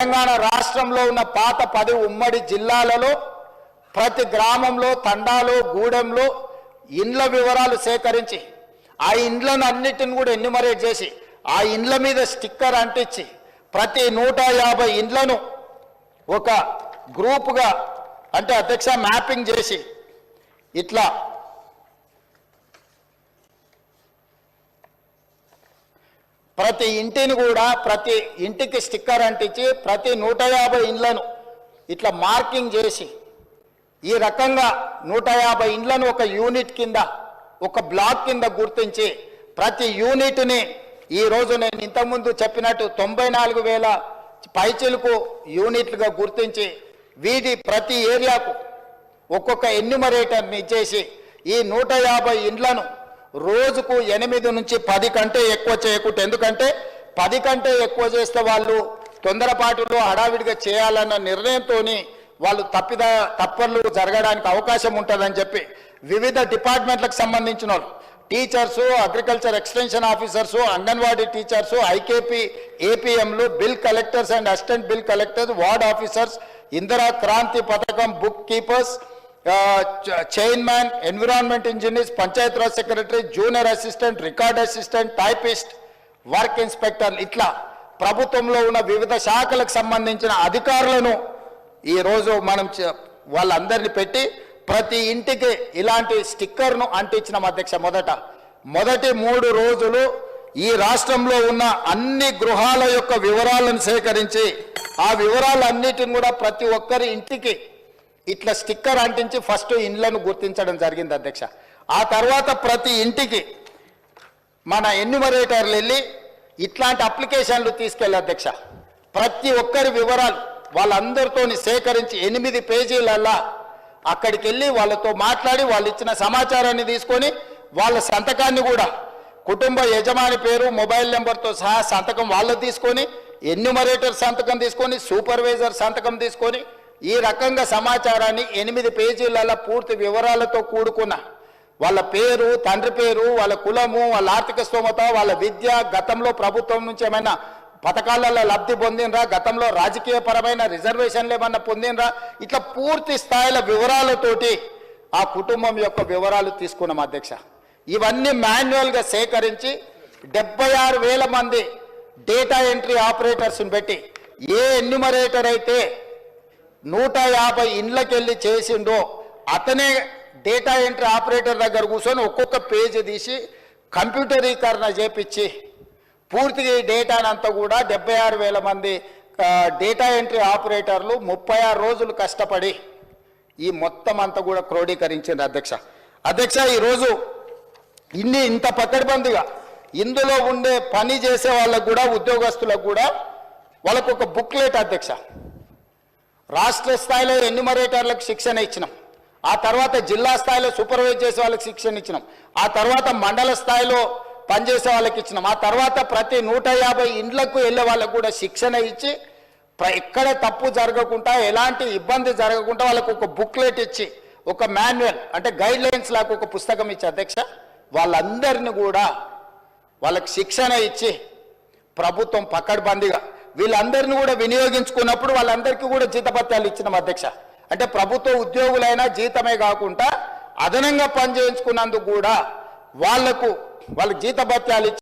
తెలంగాణ రాష్ట్రంలో ఉన్న పాత పది ఉమ్మడి జిల్లాలలో ప్రతి గ్రామంలో తండాలో గూడెంలో ఇండ్ల వివరాలు సేకరించి ఆ ఇండ్లను అన్నిటిని కూడా ఎన్యుమరేట్ చేసి ఆ ఇండ్ల మీద స్టిక్కర్ అంటించి ప్రతి నూట యాభై ఇండ్లను ఒక గ్రూపుగా అంటే అధ్యక్ష మ్యాపింగ్ చేసి ఇట్లా ప్రతి ఇంటిని కూడా ప్రతి ఇంటికి స్టిక్కర్ అంటించి ప్రతి నూట యాభై ఇండ్లను ఇట్లా మార్కింగ్ చేసి ఈ రకంగా నూట యాభై ఇండ్లను ఒక యూనిట్ కింద ఒక బ్లాక్ కింద గుర్తించి ప్రతి యూనిట్ని ఈ రోజు నేను ఇంతకుముందు చెప్పినట్టు తొంభై నాలుగు వేల పైచిలకు యూనిట్లుగా గుర్తించి వీధి ప్రతి ఏరియాకు ఒక్కొక్క ఎన్యుమరేటర్ని ఇచ్చేసి ఈ నూట యాభై ఇండ్లను రోజుకు ఎనిమిది నుంచి పది కంటే ఎక్కువ చేయకూడదు ఎందుకంటే పది కంటే ఎక్కువ చేస్తే వాళ్ళు తొందరపాటులో హడావిడిగా చేయాలన్న నిర్ణయంతో వాళ్ళు తప్పిద తప్పర్లు జరగడానికి అవకాశం ఉంటుందని చెప్పి వివిధ డిపార్ట్మెంట్లకు సంబంధించిన వాళ్ళు teachers agriculture extension officers anganwadi teachers IKP ఏపీఎంలు bill collectors and assistant bill collectors ward officers Indira Kranti పథకం book keepers chain man environment engineers panchayat raj secretary junior assistant record assistant typist work inspector ఇట్లా ప్రభుత్వంలో ఉన్న వివిధ శాఖలకు సంబంధించిన అధికారులను ఈరోజు మనం వాళ్ళందరినీ పెట్టి ప్రతి ఇంటికి ఇలాంటి స్టిక్కర్ను అంటించినాం అధ్యక్ష మొదట. మొదటి మూడు రోజులు ఈ రాష్ట్రంలో ఉన్న అన్ని గృహాల యొక్క వివరాలను సేకరించి ఆ వివరాలన్నిటిని కూడా ప్రతి ఒక్కరి ఇంటికి ఇట్లా స్టిక్కర్ అంటించి ఫస్ట్ ఇండ్లను గుర్తించడం జరిగింది అధ్యక్ష. ఆ తర్వాత ప్రతి ఇంటికి మన ఎన్యుమరేటర్లు వెళ్ళి ఇట్లాంటి అప్లికేషన్లు తీసుకెళ్ళి అధ్యక్ష. ప్రతి ఒక్కరి వివరాలు వాళ్ళందరితోని సేకరించి ఎనిమిది పేజీలల్లా అక్కడికి వెళ్ళి వాళ్ళతో మాట్లాడి వాళ్ళు ఇచ్చిన సమాచారాన్ని తీసుకొని వాళ్ళ సంతకాన్ని కూడా కుటుంబ యజమాని పేరు మొబైల్ నెంబర్తో సహా సంతకం వాళ్ళు తీసుకొని ఎన్యుమరేటర్ సంతకం తీసుకొని సూపర్వైజర్ సంతకం తీసుకొని ఈ రకంగా సమాచారాన్ని ఎనిమిది పేజీలలో పూర్తి వివరాలతో కూడుకున్న వాళ్ళ పేరు తండ్రి పేరు వాళ్ళ కులము వాళ్ళ ఆర్థిక స్తోమత వాళ్ళ విద్య గతంలో ప్రభుత్వం నుంచి ఏమైనా పథకాలలో లబ్ధి పొందినరా గతంలో రాజకీయ పరమైన రిజర్వేషన్లు ఏమన్నా పొందినరా ఇట్లా పూర్తి స్థాయిల వివరాలతోటి ఆ కుటుంబం యొక్క వివరాలు తీసుకున్నాం అధ్యక్ష. ఇవన్నీ మాన్యువల్గా సేకరించి డెబ్బై ఆరు వేల మంది డేటా ఎంట్రీ ఆపరేటర్స్ని పెట్టి ఏ ఎన్యుమరేటర్ అయితే నూట యాభై ఇండ్లకెళ్ళి చేసిండో అతనే డేటా ఎంట్రీ ఆపరేటర్ దగ్గర కూర్చొని ఒక్కొక్క పేజీ తీసి కంప్యూటరీకరణ చేపించి పూర్తిగా ఈ డేటానంతా కూడా డెబ్బై ఆరు వేల మంది డేటా ఎంట్రీ ఆపరేటర్లు ముప్పై ఆరు రోజులు కష్టపడి ఈ మొత్తం అంతా కూడా క్రోడీకరించింది అధ్యక్ష. అధ్యక్ష ఈరోజు ఇన్ని ఇంత పకడ్బందీగా ఇందులో ఉండే పని చేసే వాళ్ళకు కూడా ఉద్యోగస్తులకు కూడా వాళ్ళకు ఒక బుక్లెట్ అధ్యక్ష. రాష్ట్ర స్థాయిలో ఎన్యుమరేటర్లకు శిక్షణ ఇచ్చినాం. ఆ తర్వాత జిల్లా స్థాయిలో సూపర్వైజ్ చేసే వాళ్ళకి శిక్షణ ఇచ్చినాం. ఆ తర్వాత మండల స్థాయిలో పనిచేసే వాళ్ళకి ఇచ్చినాం. ఆ తర్వాత ప్రతి నూట యాభై ఇండ్లకు వెళ్ళే వాళ్ళకు కూడా శిక్షణ ఇచ్చి ఎక్కడ తప్పు జరగకుండా ఎలాంటి ఇబ్బంది జరగకుండా వాళ్ళకు ఒక బుక్లెట్ ఇచ్చి ఒక మాన్యువల్ అంటే గైడ్ లైన్స్ లాగా ఒక పుస్తకం ఇచ్చి అధ్యక్ష వాళ్ళందరిని కూడా వాళ్ళకి శిక్షణ ఇచ్చి ప్రభుత్వం పకడ్బందీగా వీళ్ళందరిని కూడా వినియోగించుకున్నప్పుడు వాళ్ళందరికీ కూడా జీతభత్యాలు ఇచ్చిన అధ్యక్ష. అంటే ప్రభుత్వ ఉద్యోగులైనా జీతమే కాకుండా అదనంగా పనిచేయించుకున్నందుకు కూడా వాళ్ళకు వాళ్ళకి జీతభత్యాలు